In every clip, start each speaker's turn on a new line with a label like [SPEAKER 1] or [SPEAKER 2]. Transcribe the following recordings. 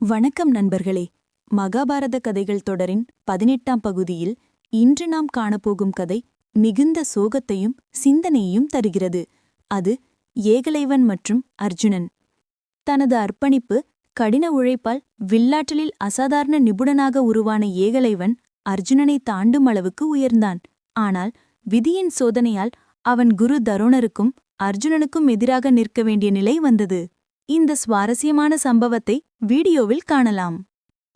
[SPEAKER 1] வணக்கம் நண்பர்களே. மகாபாரத கதைகள் தொடரின் பதினெட்டாம் பகுதியில் இன்று நாம் காணப்போகும் கதை மிகுந்த சோகத்தையும் சிந்தனையையும் தருகிறது. அது ஏகலைவன் மற்றும் அர்ஜுனன். தனது அர்ப்பணிப்பு கடின உழைப்பால் வில்லாற்றலில் அசாதாரண நிபுணனாக உருவான ஏகலைவன் அர்ஜுனனை தாண்டும் அளவுக்கு உயர்ந்தான். ஆனால் விதியின் சோதனையால் அவன் குரு தருணருக்கும் அர்ஜுனனுக்கும் எதிராக நிற்க வேண்டிய நிலை வந்தது. இந்த சுவாரஸ்யமான சம்பவத்தை வீடியோவில் காணலாம்.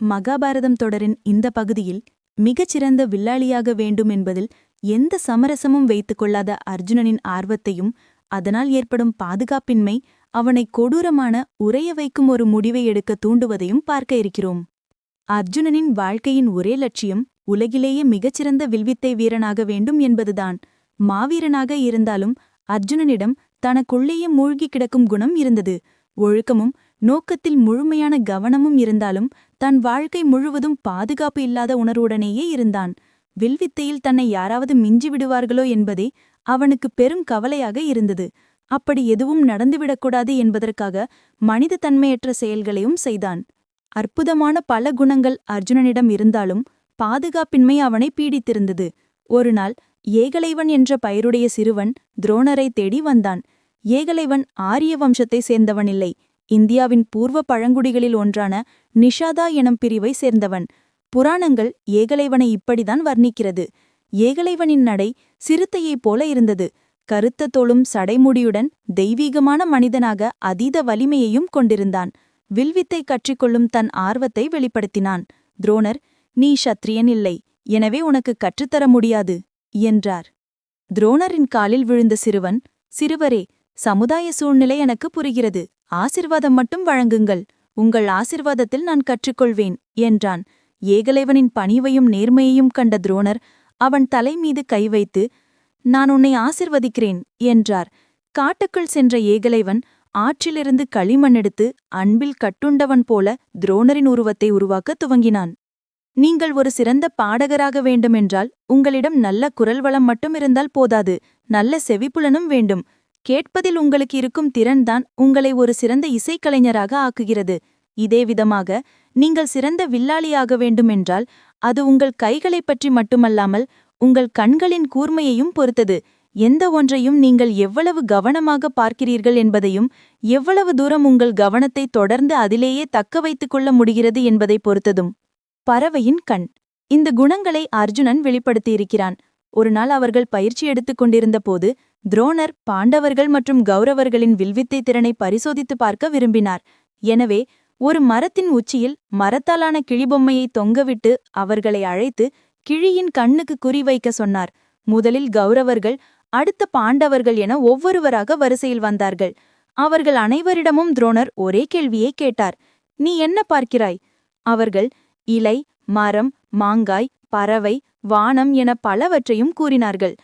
[SPEAKER 1] மகாபாரதம் தொடரின் இந்த பகுதியில் மிகச்சிறந்த வில்லாளியாக வேண்டும் என்பதில் எந்த சமரசமும் வைத்துக் கொள்ளாத அர்ஜுனனின் ஆர்வத்தையும் அதனால் ஏற்படும் பாதுகாப்பின்மை அவனை கொடூரமான உறைய வைக்கும் ஒரு முடிவை எடுக்க தூண்டுவதையும் பார்க்க இருக்கிறோம். அர்ஜுனனின் வாழ்க்கையின் ஒரே லட்சியம் உலகிலேயே மிகச்சிறந்த வில்வித்தை வீரனாக வேண்டும் என்பதுதான். மாவீரனாக இருந்தாலும் அர்ஜுனனிடம் தனக்குள்ளேயே மூழ்கி கிடக்கும் குணம் இருந்தது. ஒழுக்கமும் நோக்கத்தில் முழுமையான கவனமும் இருந்தாலும் தன் வாழ்க்கை முழுவதும் பாதுகாப்பு இல்லாத உணர்வுடனேயே இருந்தான். வில்வித்தையில் தன்னை யாராவது மிஞ்சி விடுவார்களோ என்பதே அவனுக்கு பெரும் கவலையாக இருந்தது. அப்படி எதுவும் நடந்துவிடக்கூடாது என்பதற்காக மனித தன்மையற்ற செயல்களையும் செய்தான். அற்புதமான பல குணங்கள் அர்ஜுனனிடம் இருந்தாலும் பாதுகாப்பின்மை அவனை பீடித்திருந்தது. ஒருநாள் ஏகலைவன் என்ற பெயருடைய சிறுவன் துரோணரை தேடி வந்தான். ஏகலைவன் ஆரிய வம்சத்தை சேர்ந்தவனில்லை. இந்தியாவின் பூர்வ பழங்குடிகளில் ஒன்றான நிஷாதா எனும் பிரிவை சேர்ந்தவன். புராணங்கள் ஏகலைவனை இப்படிதான் வர்ணிக்கிறது. ஏகலைவனின் நடை சிறுத்தையைப் போல இருந்தது. கருத்த தோளும் சடைமுடியுடன் தெய்வீகமான மனிதனாக அதீத வலிமையையும் கொண்டிருந்தான். வில்வித்தை கற்றிக்கொள்ளும் தன் ஆர்வத்தை வெளிப்படுத்தினான். துரோணர் நீ சத்திரியன் இல்லை. எனவே உனக்கு கற்றுத்தர முடியாது என்றார். துரோணரின் காலில் விழுந்த சிறுவன் சிறுவரே சமுதாய சூழ்நிலை எனக்கு புரிகிறது. ஆசிர்வாதம் மட்டும் வழங்குங்கள். உங்கள் ஆசிர்வாதத்தில் நான் கற்றுக்கொள்வேன் என்றான். ஏகலைவனின் பணிவையும் நேர்மையையும் கண்ட துரோணர் அவன் தலை மீது கை வைத்து நான் உன்னை ஆசிர்வதிக்கிறேன் என்றார். காட்டுக்குள் சென்ற ஏகலைவன் ஆற்றிலிருந்து களிமண் எடுத்து அன்பில் கட்டுண்டவன் போல துரோணரின் உருவத்தை உருவாக்க துவங்கினான். நீங்கள் ஒரு சிறந்த பாடகராக வேண்டுமென்றால் உங்களிடம் நல்ல குரல் வளம் மட்டும் இருந்தால் போதாது. நல்ல செவிப்புலனும் வேண்டும். கேட்பதில் உங்களுக்கு இருக்கும் திறன்தான் உங்களை ஒரு சிறந்த இசைக்கலைஞராக ஆக்குகிறது. இதே விதமாக நீங்கள் சிறந்த வில்லாளியாக வேண்டுமென்றால் அது உங்கள் கைகளைப் பற்றி மட்டுமல்லாமல் உங்கள் கண்களின் கூர்மையையும் பொறுத்தது. எந்த ஒன்றையும் நீங்கள் எவ்வளவு கவனமாக பார்க்கிறீர்கள் என்பதையும் எவ்வளவு தூரம் உங்கள் கவனத்தை தொடர்ந்து அதிலேயே தக்க வைத்துக் கொள்ள முடிகிறது என்பதை பொறுத்ததும். பறவையின் கண். இந்த குணங்களை அர்ஜுனன் வெளிப்படுத்தியிருக்கிறான். ஒருநாள் அவர்கள் பயிற்சி எடுத்துக் கொண்டிருந்த போது துரோணர் பாண்டவர்கள் மற்றும் கௌரவர்களின் வில்வித்தை திறனை பரிசோதித்து பார்க்க விரும்பினார். எனவே ஒரு மரத்தின் உச்சியில் மரத்தாலான கிளிபொம்மையை தொங்கவிட்டு அவர்களை அழைத்து கிழியின் கண்ணுக்கு குறிவைக்க சொன்னார். முதலில் கௌரவர்கள் அடுத்த பாண்டவர்கள் என ஒவ்வொருவராக வரிசையில் வந்தார்கள். அவர்கள் அனைவரிடமும் துரோணர் ஒரே கேள்வியை கேட்டார். நீ என்ன பார்க்கிறாய்? அவர்கள் இலை மரம் மாங்காய் பறவை வானம் என பலவற்றையும் கூறினார்கள்.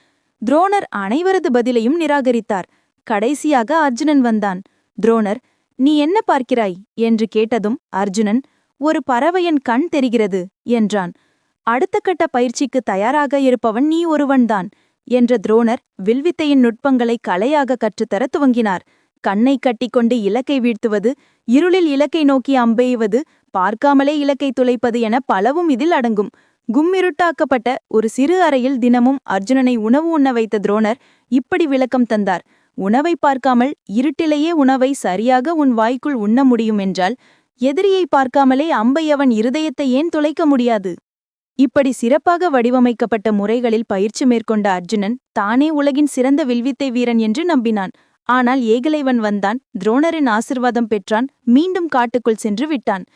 [SPEAKER 1] துரோணர் அனைவரது பதிலையும் நிராகரித்தார். கடைசியாக அர்ஜுனன் வந்தான். துரோணர் நீ என்ன பார்க்கிறாய்? என்று கேட்டதும் அர்ஜுனன் ஒரு பறவையின் கண் தெரிகிறது என்றான். அடுத்த கட்ட பயிற்சிக்கு தயாராக இருப்பவன் நீ ஒருவன்தான் என்ற துரோணர் வில்வித்தையின் நுட்பங்களை கலையாக கற்றுத்தர துவங்கினார். கண்ணை கட்டிக்கொண்டு இலக்கை வீழ்த்துவது இருளில் இலக்கை நோக்கி அம்பெய்வது பார்க்காமலே இலக்கை துளைப்பது என பலவும் இதில் அடங்கும். கும்மிருட்டாக்கப்பட்ட ஒரு சிறு அறையில் தினமும் அர்ஜுனனை உணவு உண்ண வைத்த துரோணர் இப்படி விளக்கம் தந்தார். உணவை பார்க்காமல் இருட்டிலேயே உணவை சரியாக உன் வாய்க்குள் உண்ண முடியும் என்றால் எதிரியை பார்க்காமலே அம்பை அவன் இருதயத்தை ஏன் துளைக்க முடியாது? இப்படி சிறப்பாக வடிவமைக்கப்பட்ட முறைகளில் பயிற்சி மேற்கொண்ட அர்ஜுனன் தானே உலகின் சிறந்த வில்வித்தை வீரன் என்று நம்பினான். ஆனால் ஏகலைவன் வந்தான் துரோணரின் ஆசிர்வாதம் பெற்றான் மீண்டும் காட்டுக்குள் சென்று விட்டான்.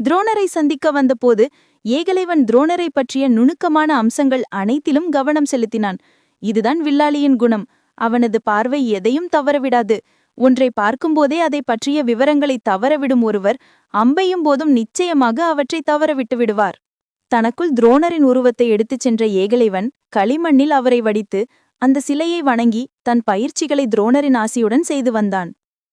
[SPEAKER 1] துரோணரை சந்திக்க வந்தபோது ஏகலைவன் துரோணரை பற்றிய நுணுக்கமான அம்சங்கள் அனைத்திலும் கவனம் செலுத்தினான். இதுதான் வில்லாளியின் குணம். அவனது பார்வை எதையும் தவறவிடாது. ஒன்றை பார்க்கும்போதே அதை பற்றிய விவரங்களை தவறவிடும் ஒருவர் அம்பையும் போதும் நிச்சயமாக அவற்றை தவறவிட்டு விடுவார். தனக்குள் துரோணரின் உருவத்தை எடுத்துச் சென்ற ஏகலைவன் களிமண்ணில் அவரை வடித்து அந்த சிலையை வணங்கி தன் பயிற்சிகளை துரோணரின் ஆசியுடன் செய்து வந்தான்.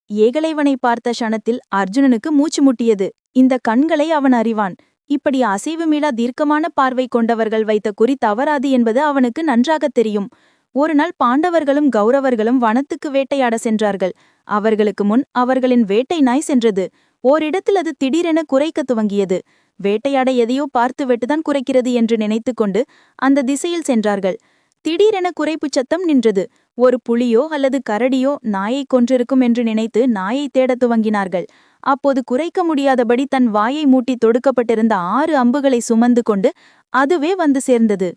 [SPEAKER 1] ஏகலைவனை பார்த்த க்ஷணத்தில் அர்ஜுனனுக்கு மூச்சு முட்டியது. இந்த கண்களை அவன் அறிவான். இப்படி அசைவுமீளா தீர்க்கமான பார்வை கொண்டவர்கள் வைத்த குறி தவறாது என்பது அவனுக்கு நன்றாகத் தெரியும். ஒருநாள் பாண்டவர்களும் கௌரவர்களும் வனத்துக்கு வேட்டையாட சென்றார்கள். அவர்களுக்கு முன் அவர்களின் வேட்டை நாய் சென்றது. ஓரிடத்தில் அது திடீரென குறைக்கத் துவங்கியது. வேட்டையாட எதையோ பார்த்து வெட்டுதான் குறைக்கிறது என்று நினைத்துக்கொண்டு அந்த திசையில் சென்றார்கள். திடீரென குறைப்புச் சத்தம் நின்றது. ஒரு புலியோ அல்லது கரடியோ நாயை கொன்றிருக்கும் என்று நினைத்து நாயை தேடத் துவங்கினார்கள். அப்போது குறைக்க முடியாதபடி தன் வாயை மூட்டி தொடுக்கப்பட்டிருந்த ஆறு அம்புகளை சுமந்து கொண்டு அதுவே வந்து சேர்ந்தது.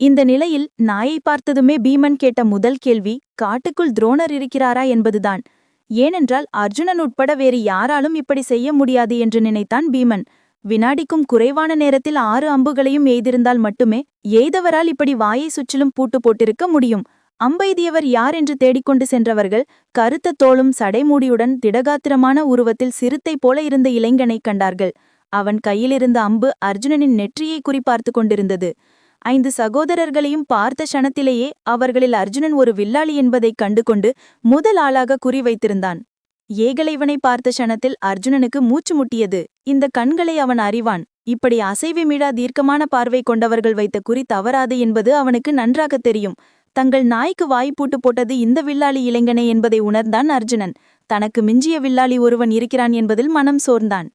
[SPEAKER 1] இந்த நிலையில் நாயை பார்த்ததுமே பீமன் கேட்ட முதல் கேள்வி காட்டுக்குள் துரோணர் இருக்கிறாரா என்பதுதான். ஏனென்றால் அர்ஜுனன் உட்பட வேறு யாராலும் இப்படி செய்ய முடியாது என்று நினைத்தான் பீமன். வினாடிக்கும் குறைவான நேரத்தில் ஆறு அம்புகளையும் எய்திருந்தால் மட்டுமே எய்தவரால் இப்படி வாயை சுற்றிலும் பூட்டு போட்டிருக்க முடியும். அம்பைதியவர் யார் என்று தேடிக்கொண்டு சென்றவர்கள் கருத்த தோளும் சடைமூடியுடன் திடகாத்திரமான உருவத்தில் சிறுத்தை போல இருந்த இளைஞனைக் கண்டார்கள். அவன் கையிலிருந்த அம்பு அர்ஜுனனின் நெற்றியை குறிப்பார்த்து கொண்டிருந்தது. ஐந்து சகோதரர்களையும் பார்த்த க்ஷணத்திலேயே அவர்களில் அர்ஜுனன் ஒரு வில்லாளி என்பதைக் கண்டுகொண்டு முதல் ஆளாக குறிவைத்திருந்தான் ஏகலைவனை பார்த்த க்ஷணத்தில் அர்ஜுனனுக்கு மூச்சு முட்டியது. இந்த கண்களை அவன் அறிவான். இப்படி அசைவுமிழா தீர்க்கமான பார்வை கொண்டவர்கள் வைத்த குறி தவறாது என்பது அவனுக்கு நன்றாகத் தெரியும். தங்கள் நாய்க்கு வாய்ப்பூட்டு போட்டது இந்த வில்லாளி இளைஞனே என்பதை உணர்ந்தான் அர்ஜுனன். தனக்கு மிஞ்சிய வில்லாளி ஒருவன் இருக்கிறான் என்பதில் மனம் சோர்ந்தான்.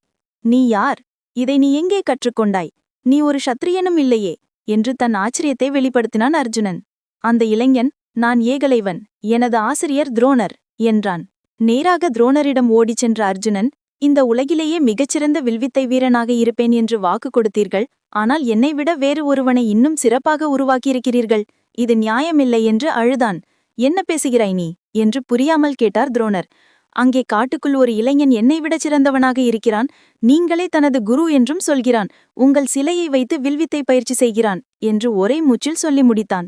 [SPEAKER 1] நீ யார்? இதை நீ எங்கே கற்றுக்கொண்டாய்? நீ ஒரு சத்திரியனும் இல்லையே? என்று தன் ஆச்சரியத்தை வெளிப்படுத்தினான் அர்ஜுனன். அந்த இளைஞன் நான் ஏகலைவன். எனது ஆசிரியர் துரோணர் என்றான். நேராக துரோணரிடம் ஓடிச் சென்ற அர்ஜுனன் இந்த உலகிலேயே மிகச்சிறந்த வில்வித்தை வீரனாக இருப்பேன் என்று வாக்கு கொடுத்தீர்கள். ஆனால் என்னை விட வேறு ஒருவனை இன்னும் சிறப்பாக உருவாக்கியிருக்கிறீர்கள். இது நியாயமில்லை என்று அழுதான். என்ன பேசுகிறாய் நீ? என்று புரியாமல் கேட்டார் துரோணர். அங்கே காட்டுக்குள் ஒரு இளைஞன் என்னை விடச் சிறந்தவனாக இருக்கிறான். நீங்களே தனது குரு என்றும் சொல்கிறான். உங்கள் சிலையை வைத்து வில்வித்தை பயிற்சி செய்கிறான் என்று ஒரே மூச்சில் சொல்லி முடித்தான்.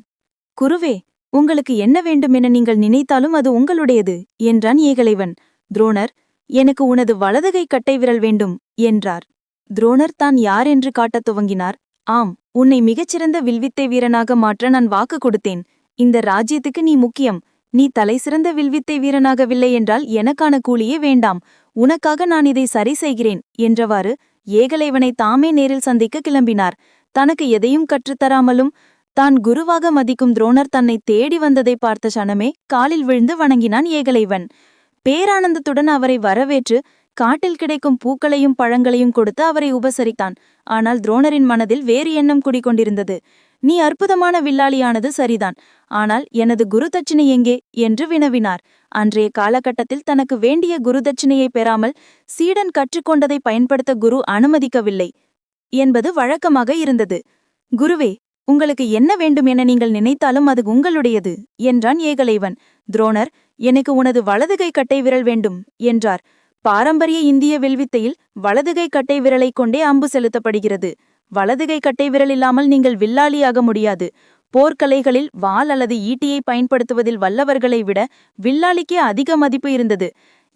[SPEAKER 1] குருவே உங்களுக்கு என்ன வேண்டுமென நீங்கள் நினைத்தாலும் அது உங்களுடையது என்றான் ஏகலைவன். துரோணர் எனக்கு உனது வலதுகை கட்டை விரல் வேண்டும் என்றார். துரோணர் தான் யார் என்று காட்டத் துவங்கினார். ஆம் உன்னை மிகச்சிறந்த வில்வித்தை வீரனாக மாற்ற நான் வாக்கு கொடுத்தேன். இந்த ராஜ்யத்துக்கு நீ முக்கியம். நீ தலைசிறந்த வில்வித்தை வீரனாகவில்லை என்றால் எனக்கான கூலியே வேண்டாம். உனக்காக நான் இதை சரி செய்கிறேன் என்றவாறு ஏகலைவனை தாமே நேரில் சந்திக்க கிளம்பினார். தனக்கு எதையும் கற்றுத்தராமலும் தான் குருவாக மதிக்கும் துரோணர் தன்னை தேடி வந்ததை பார்த்த சனமே காலில் விழுந்து வணங்கினான் ஏகலைவன். பேரானந்தத்துடன் அவரை வரவேற்று காட்டில் கிடைக்கும் பூக்களையும் பழங்களையும் கொடுத்து அவரை உபசரித்தான். ஆனால் துரோணரின் மனதில் வேறு எண்ணம் குடிக்கொண்டிருந்தது நீ அற்புதமான வில்லாளியானது சரிதான். ஆனால் எனது குருதட்சிணை எங்கே? என்று வினவினார். அன்றைய காலகட்டத்தில் தனக்கு வேண்டிய குருதட்சிணையை பெறாமல் சீடன் கற்றுக்கொண்டதை பயன்படுத்த குரு அனுமதிக்கவில்லை என்பது வழக்கமாக இருந்தது. குருவே உங்களுக்கு என்ன வேண்டும் என நீங்கள் நினைத்தாலும் அது உங்களுடையது என்றான் ஏகலைவன். துரோணர் எனக்கு உனது வலதுகை கட்டை விரல் வேண்டும் என்றார். பாரம்பரிய இந்திய வில்வித்தையில் வலதுகை கட்டை விரலைக் கொண்டே அம்பு செலுத்தப்படுகிறது. வலதுகை கட்டை விரல் இல்லாமல் நீங்கள் வில்லாளியாக முடியாது. போர்க்கலைகளில் வால் அல்லது ஈட்டியை பயன்படுத்துவதில் வல்லவர்களை விட வில்லாளிக்கே அதிக மதிப்பு இருந்தது.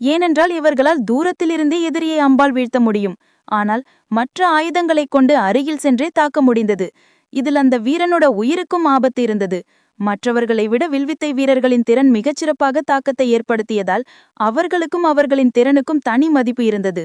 [SPEAKER 1] ஏனென்றால் இவர்களால் தூரத்திலிருந்தே எதிரியை அம்பால் வீழ்த்த முடியும். ஆனால் மற்ற ஆயுதங்களைக் கொண்டு அருகில் சென்றே தாக்க முடிந்தது. இதில் அந்த வீரனோட உயிருக்கும் ஆபத்து இருந்தது. மற்றவர்களை விட வில்வித்தை வீரர்களின் திறன் மிகச்சிறப்பாக தாக்கத்தை ஏற்படுத்தியதால் அவர்களுக்கும் அவர்களின் திறனுக்கும் தனி மதிப்பு இருந்தது.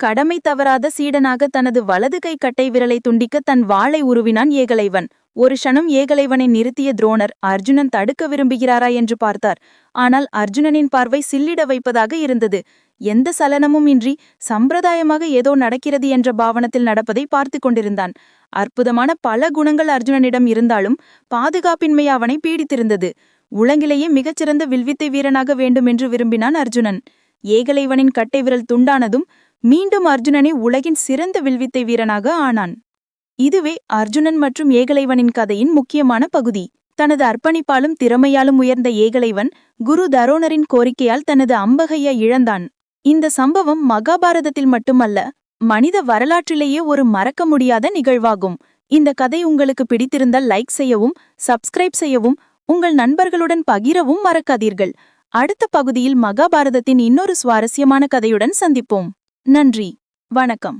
[SPEAKER 1] கடமை தவறாத சீடனாக தனது வலது கை கட்டை விரலை துண்டிக்க தன் வாளை உருவினான் ஏகலைவன். ஒரு க்ஷணம் ஏகலைவனை நிறுத்திய துரோணர் அர்ஜுனன் தடுக்க விரும்புகிறாரா என்று பார்த்தார். ஆனால் அர்ஜுனனின் பார்வை சில்லிட வைப்பதாக இருந்தது. எந்த சலனமும் இன்றி சம்பிரதாயமாக ஏதோ நடக்கிறது என்ற பாவனத்தில் நடப்பதை பார்த்து கொண்டிருந்தான். அற்புதமான பல குணங்கள் அர்ஜுனனிடம் இருந்தாலும் பாதுகாப்பின்மை அவனை பீடித்திருந்தது. உலகிலேயே மிகச்சிறந்த வில்வித்தை வீரனாக வேண்டும் என்று விரும்பினான் அர்ஜுனன். ஏகலைவனின் கட்டை விரல் துண்டானதும் மீண்டும் அர்ஜுனனை உலகின் சிறந்த வில்வித்தை வீரனாக ஆனான். இதுவே அர்ஜுனன் மற்றும் ஏகலைவனின் கதையின் முக்கியமான பகுதி. தனது அர்ப்பணிப்பாலும் திறமையாலும் உயர்ந்த ஏகலைவன் குரு தரோணரின் கோரிக்கையால் தனது அம்பகைய இழந்தான். இந்த சம்பவம் மகாபாரதத்தில் மட்டுமல்ல மனித வரலாற்றிலேயே ஒரு மறக்க முடியாத நிகழ்வாகும். இந்த கதை உங்களுக்கு பிடித்திருந்தால் லைக் செய்யவும் சப்ஸ்கிரைப் செய்யவும் உங்கள் நண்பர்களுடன் பகிரவும் மறக்காதீர்கள். அடுத்த பகுதியில் மகாபாரதத்தின் இன்னொரு சுவாரஸ்யமான கதையுடன் சந்திப்போம். நன்றி. வணக்கம்.